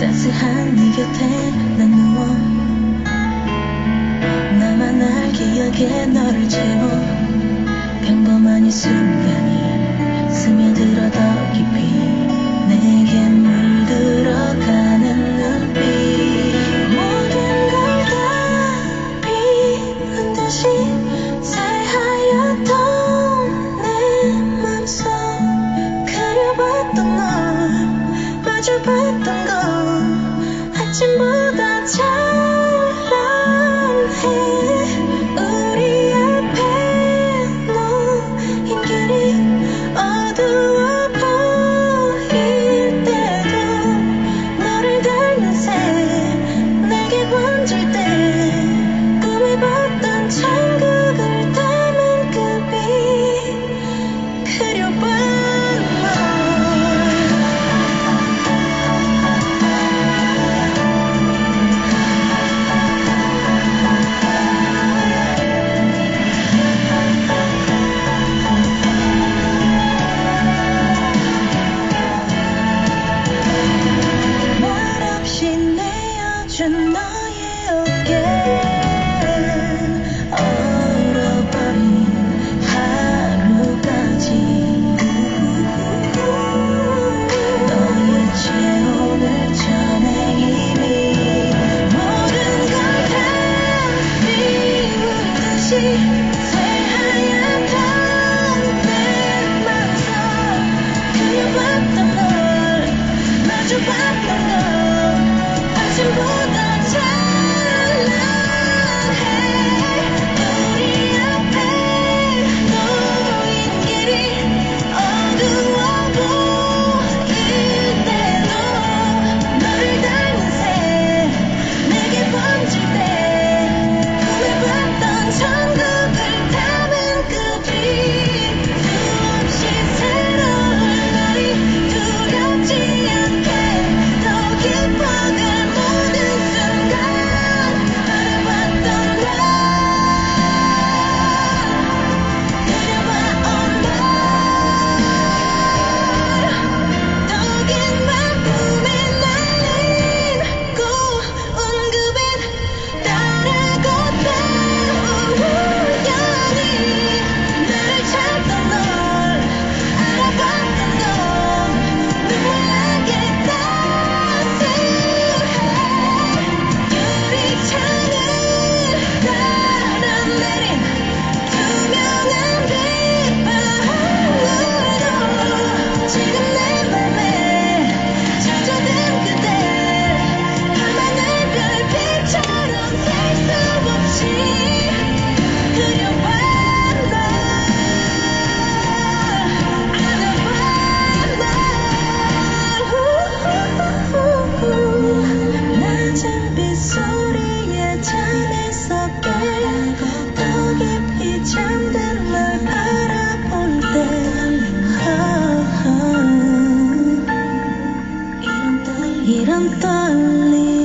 따스한 네 곁에 난 누워 나만 알 기억에 너를 채워 평범한 이 순간이 스며들어 더 깊이 내게 心不到，家。ஆயிரம் தள்ளி